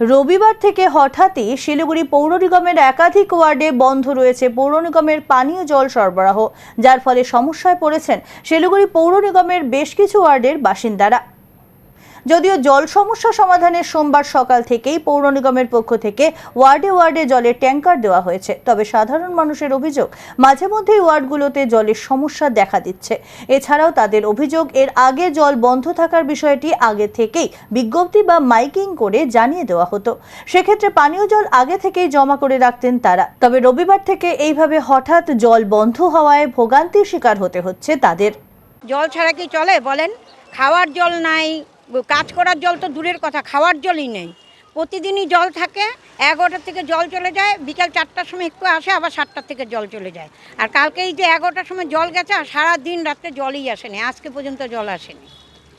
রবিবার থেকে হঠাৎই শিলিগুড়ি পৌর নিগমের একাধিক ওয়ার্ডে বন্ধ রয়েছে পৌর নিগমের পানীয় জল সরবরাহ, যার ফলে সমস্যায় পড়েছেন শিলিগুড়ি পৌর নিগমের বেশ কিছু ওয়ার্ডের বাসিন্দারা। যদিও জল সমস্যা সমাধানের সোমবার সকাল থেকেই পৌর নিগমের পক্ষ থেকে ওয়ার্ডে ওয়ার্ডে জলের ট্যাঙ্কার দেওয়া হয়েছে। তবে সাধারণ মানুষের অভিযোগ, মাঝে মধ্যেই ওয়ার্ডগুলোতে জলের সমস্যা দেখা দিচ্ছে। এছাড়াও তাদের অভিযোগ, এর আগে জল বন্ধ থাকার বিষয়টি আগে থেকেই বিজ্ঞপ্তি বা মাইকিং করে জানিয়ে দেওয়া হতো। সেক্ষেত্রে পানীয় জল আগে থেকেই জমা করে রাখতেন তারা। তবে রবিবার থেকে এইভাবে হঠাৎ জল বন্ধ হওয়ায় ভোগান্তির শিকার হতে হচ্ছে তাদের। জল ছাড়া কি চলে বলেন? খাওয়ার জল নাই কাজ করার জল তো দূরের কথা, খাওয়ার জলই নেই। প্রতিদিনই জল থাকে, এগারোটার থেকে জল চলে যায়, বিকাল চারটার সময় একটু আসে, আবার সাতটার থেকে জল চলে যায়। আর কালকে এই যে এগারোটার সময় জল গেছে, আর সারা দিন রাত্রে জলই আসেনি, আজকে পর্যন্ত জল আসেনি।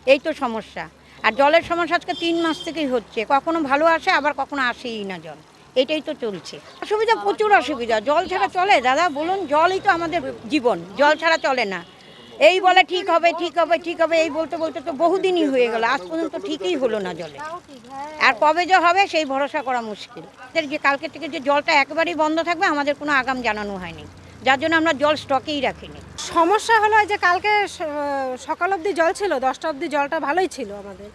এই তো সমস্যা। আর জলের সমস্যা আজকে তিন মাস থেকেই হচ্ছে, কখনো ভালো আসে, আবার কখনো আসেই না জল। এটাই তো চলছে। অসুবিধা, প্রচুর অসুবিধা, জল ছাড়া চলে। দাদা, বলুন, জলই তো আমাদের জীবন, জল ছাড়া চলে না। এই বলে ঠিক হবে ঠিক হবে ঠিক হবে, এই বলতে বলতে তো বহুদিনই হয়ে গেল। আজ পর্যন্ত ঠিকই হলো না জলে। আর কবে যে হবে সেই ভরসা করা মুশকিল। যে কালকে থেকে যে জলটা একেবারেই বন্ধ থাকবে, আমাদের কোনো আগাম জানানো হয়নি। যার জন্য আমরা জল স্টকেই রাখিনি। সমস্যা হলো যে কালকে সকাল অবধি জল ছিল, দশটা অবধি জলটা ভালোই ছিল আমাদের।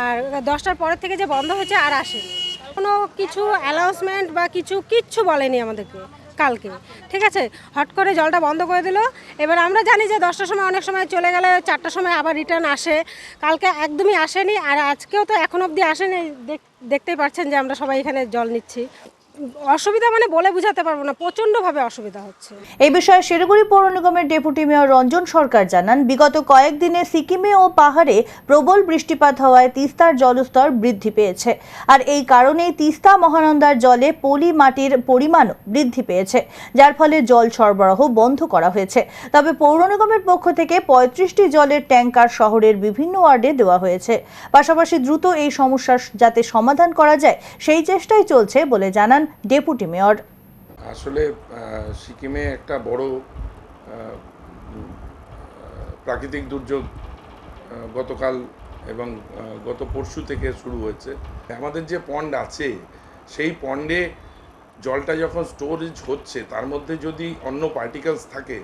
আর দশটার পরের থেকে যে বন্ধ হয়েছে আর আসেনি। কোনো কিছু অ্যানাউন্সমেন্ট বা কিছু কিচ্ছু বলেনি আমাদেরকে। কালকে। ঠিক আছে? হট করে জলটা বন্ধ করে দিল। এবার আমরা জানি যে দশটার সময় অনেক সময় চলে গেলে চারটার সময় আবার রিটার্ন আসে। কালকে একদমই আসেনি আর আজকেও তো এখন অবধি আসেনি। দেখ- দেখতেই পাচ্ছেন যে আমরা সবাই এখানে জল নিচ্ছি। অসুবিধা মানে বলে বোঝাতে পারব না, প্রচণ্ডভাবে অসুবিধা হচ্ছে। এই বিষয়ে শিলিগুড়ি পৌর নিগমের ডেপুটি মেয়র রঞ্জন সরকার জানান, বিগত কয়েকদিনে সিকিমে ও পাহাড়ে প্রবল বৃষ্টিপাত হওয়ায় তিস্তার জলস্তর বৃদ্ধি পেয়েছে। আর এই কারণেই তিস্তা মহানন্দার জলে পলি মাটির পরিমাণও বৃদ্ধি পেয়েছে, যার ফলে জল সরবরাহ বন্ধ করা হয়েছে। তবে পৌর নিগমের পক্ষ থেকে পঁয়ত্রিশটি জলের ট্যাঙ্কার শহরের বিভিন্ন ওয়ার্ডে দেওয়া হয়েছে। পাশাপাশি দ্রুত এই সমস্যার যাতে সমাধান করা যায়, সেই চেষ্টাই চলছে বলে জানান ডেপুটি মেয়র। আসলে সিকিমে একটা বড় প্রাকৃতিক দুর্যোগ গতকাল এবং গত পরশু থেকে শুরু হয়েছে। আমাদের যে পন্ড আছে, সেই পন্ডে জলটা যখন স্টোরেজ হচ্ছে, তার মধ্যে যদি অন্য পার্টিকেলস থাকে,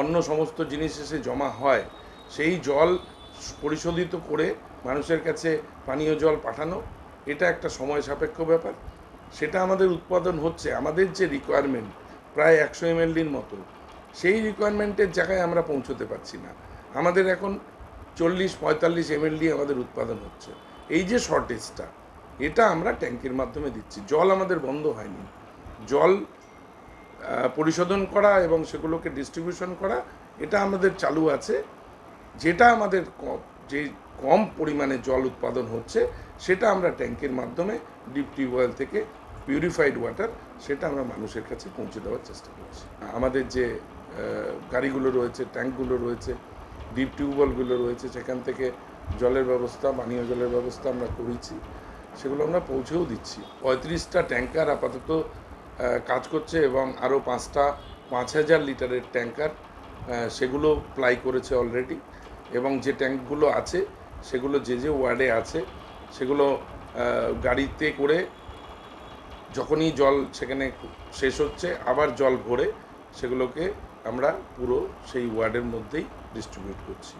অন্য সমস্ত জিনিস এসে জমা হয়, সেই জল পরিশোধিত করে মানুষের কাছে পানীয় জল পাঠানো, এটা একটা সময় সাপেক্ষ ব্যাপার। সেটা আমাদের উৎপাদন হচ্ছে, আমাদের যে রিকোয়ারমেন্ট প্রায় একশো এমএলডির মতো, সেই রিকোয়ারমেন্টের জায়গায় আমরা পৌঁছতে পারছি না। আমাদের এখন চল্লিশ, পঁয়তাল্লিশ এমএলডি আমাদের উৎপাদন হচ্ছে। এই যে শর্টেজটা এটা আমরা ট্যাঙ্কের মাধ্যমে দিচ্ছি। জল আমাদের বন্ধ হয়নি। জল পরিশোধন করা এবং সেগুলোকে ডিস্ট্রিবিউশন করা, এটা আমাদের চালু আছে। যেটা আমাদের যে কম পরিমাণে জল উৎপাদন হচ্ছে, সেটা আমরা ট্যাঙ্কের মাধ্যমে ডিপ টিউবওয়েল থেকে পিউরিফাইড ওয়াটার সেটা আমরা মানুষের কাছে পৌঁছে দেওয়ার চেষ্টা করছি। আমাদের যে গাড়িগুলো রয়েছে, ট্যাঙ্কগুলো রয়েছে ডিপ টিউবওয়েলগুলো রয়েছে, সেখান থেকে জলের ব্যবস্থা, পানীয় জলের ব্যবস্থা আমরা করেছি, সেগুলো আমরা পৌঁছেও দিচ্ছি। পঁয়ত্রিশটা ট্যাঙ্কার আপাতত কাজ করছে এবং আরও পাঁচটা পাঁচ হাজার লিটারের ট্যাঙ্কার সেগুলো প্লাই করেছে অলরেডি এবং যে ট্যাঙ্কগুলো আছে, সেগুলো যে যে ওয়ার্ডে আছে, সেগুলো গাড়িতে করে যখনই জল সেখানে শেষ হচ্ছে, আবার জল ভরে সেগুলোকে আমরা পুরো সেই ওয়ার্ডের মধ্যেই ডিস্ট্রিবিউট করছি।